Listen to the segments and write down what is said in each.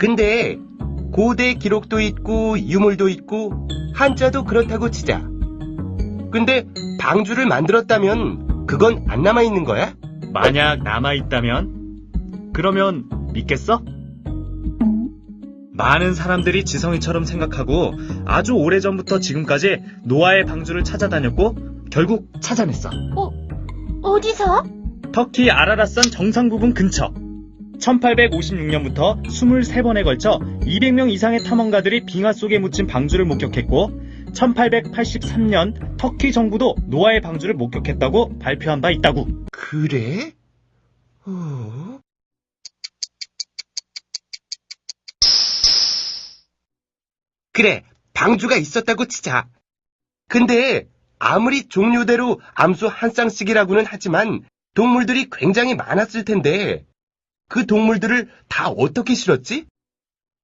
근데 고대 기록도 있고 유물도 있고 한자도 그렇다고 치자. 근데 방주를 만들었다면 그건 안 남아 있는 거야? 만약 남아있다면? 그러면 믿겠어? 많은 사람들이 지성이처럼 생각하고 아주 오래전부터 지금까지 노아의 방주를 찾아다녔고 결국 찾아냈어. 어디서? 터키 아라라산 정상 부분 근처. 1856년부터 23번에 걸쳐 200명 이상의 탐험가들이 빙하 속에 묻힌 방주를 목격했고 1883년 터키 정부도 노아의 방주를 목격했다고 발표한 바 있다고. 그래? 어? 그래, 방주가 있었다고 치자. 근데 아무리 종류대로 암수 한 쌍씩이라고는 하지만 동물들이 굉장히 많았을 텐데 그 동물들을 다 어떻게 실었지?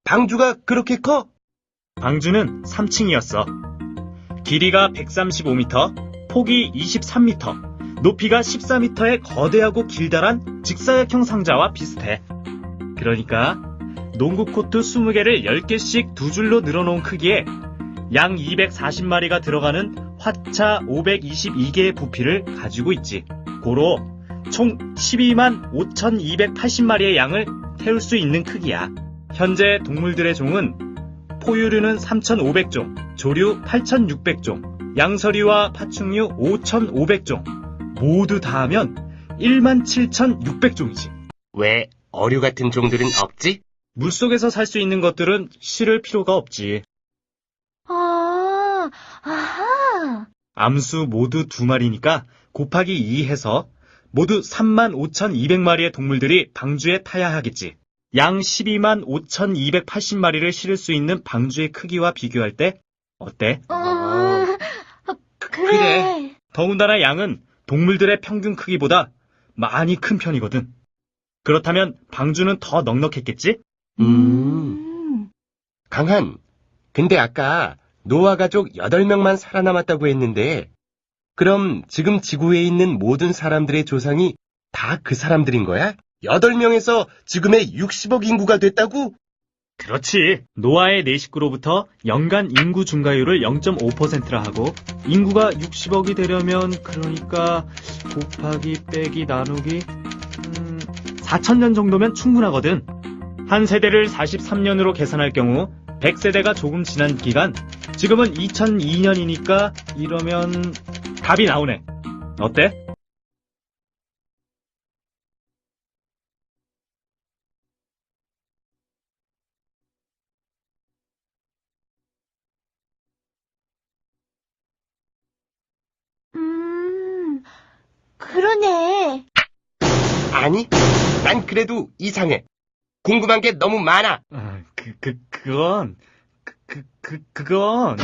방주가 그렇게 커? 방주는 3층이었어. 길이가 135m, 폭이 23m, 높이가 14m의 거대하고 길다란 직사각형 상자와 비슷해. 그러니까 농구 코트 20개를 10개씩 두 줄로 늘어놓은 크기에 양 240마리가 들어가는 화차 522개의 부피를 가지고 있지. 고로 총 12만 5,280마리의 양을 태울 수 있는 크기야. 현재 동물들의 종은 포유류는 3,500종, 조류 8,600종, 양서류와 파충류 5,500종. 모두 다 하면 17,600종이지. 왜 어류 같은 종들은 없지? 물속에서 살 수 있는 것들은 실을 필요가 없지. 아, 아하. 암수 모두 두 마리니까 곱하기 2 해서 모두 3만 5,200마리의 동물들이 방주에 타야 하겠지. 양 12만 5,280마리를 실을 수 있는 방주의 크기와 비교할 때 어때? 음, 그래. 그래. 더군다나 양은 동물들의 평균 크기보다 많이 큰 편이거든. 그렇다면 방주는 더 넉넉했겠지? 음. 음. 강한. 근데 아까 노아 가족 8명만 살아남았다고 했는데, 그럼 지금 지구에 있는 모든 사람들의 조상이 다 그 사람들인 거야? 8명에서 지금의 60억 인구가 됐다고? 그렇지. 노아의 네 식구로부터 연간 인구 증가율을 0.5%라 하고 인구가 60억이 되려면 그러니까 곱하기 빼기 나누기 음, 4천년 정도면 충분하거든. 한 세대를 43년으로 계산할 경우 100세대가 조금 지난 기간 지금은 2002년이니까 이러면 답이 나오네. 어때? 음, 그러네. 아니, 난 그래도 이상해. 궁금한 게 너무 많아. 아, 그, 그, 그건, 그, 그, 그, 그건.